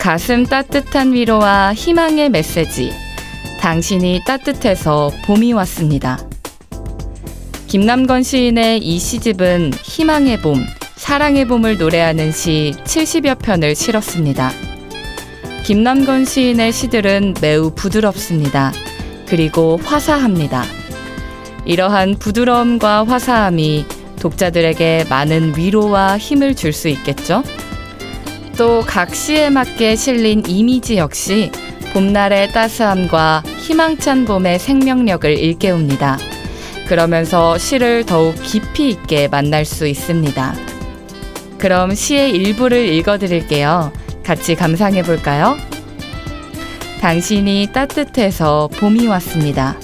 가슴 따뜻한 위로와 희망의 메시지. 당신이 따뜻해서 봄이 왔습니다. 김남건 시인의 이 시집은 희망의 봄, 사랑의 봄을 노래하는 시 70여 편을 실었습니다. 김남건 시인의 시들은 매우 부드럽습니다. 그리고 화사합니다. 이러한 부드러움과 화사함이 독자들에게 많은 위로와 힘을 줄 수 있겠죠? 또 각 시에 맞게 실린 이미지 역시 봄날의 따스함과 희망찬 봄의 생명력을 일깨웁니다. 그러면서 시를 더욱 깊이 있게 만날 수 있습니다. 그럼 시의 일부를 읽어드릴게요. 같이 감상해 볼까요? 당신이 따뜻해서 봄이 왔습니다.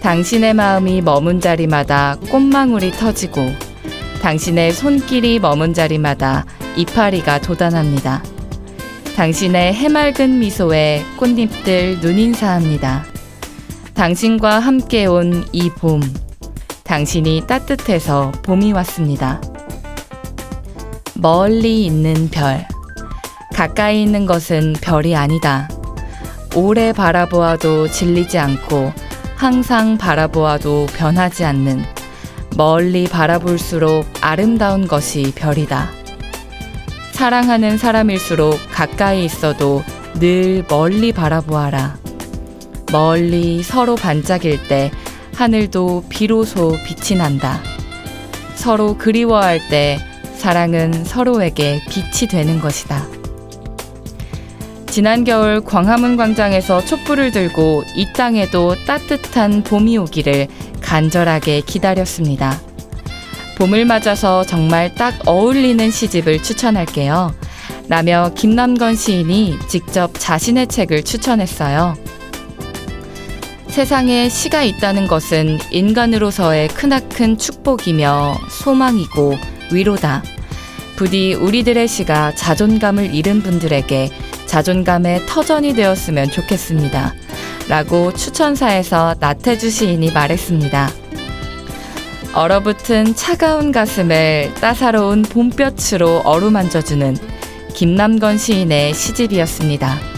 당신의 마음이 머문 자리마다 꽃망울이 터지고 당신의 손길이 머문 자리마다 이파리가 돋아납니다. 당신의 해맑은 미소에 꽃잎들 눈인사합니다. 당신과 함께 온 이 봄. 당신이 따뜻해서 봄이 왔습니다. 멀리 있는 별. 가까이 있는 것은 별이 아니다. 오래 바라보아도 질리지 않고 항상 바라보아도 변하지 않는 멀리 바라볼수록 아름다운 것이 별이다. 사랑하는 사람일수록 가까이 있어도 늘 멀리 바라보아라. 멀리 서로 반짝일 때 하늘도 비로소 빛이 난다. 서로 그리워할 때 사랑은 서로에게 빛이 되는 것이다. 지난 겨울 광화문 광장에서 촛불을 들고 이 땅에도 따뜻한 봄이 오기를 간절하게 기다렸습니다. 봄을 맞아서 정말 딱 어울리는 시집을 추천할게요. 라며 김남건 시인이 직접 자신의 책을 추천했어요. 세상에 시가 있다는 것은 인간으로서의 크나큰 축복이며 소망이고 위로다. 부디 우리들의 시가 자존감을 잃은 분들에게 자존감의 터전이 되었으면 좋겠습니다. 라고 추천사에서 나태주 시인이 말했습니다. 얼어붙은 차가운 가슴을 따사로운 봄볕으로 어루만져주는 김남건 시인의 시집이었습니다.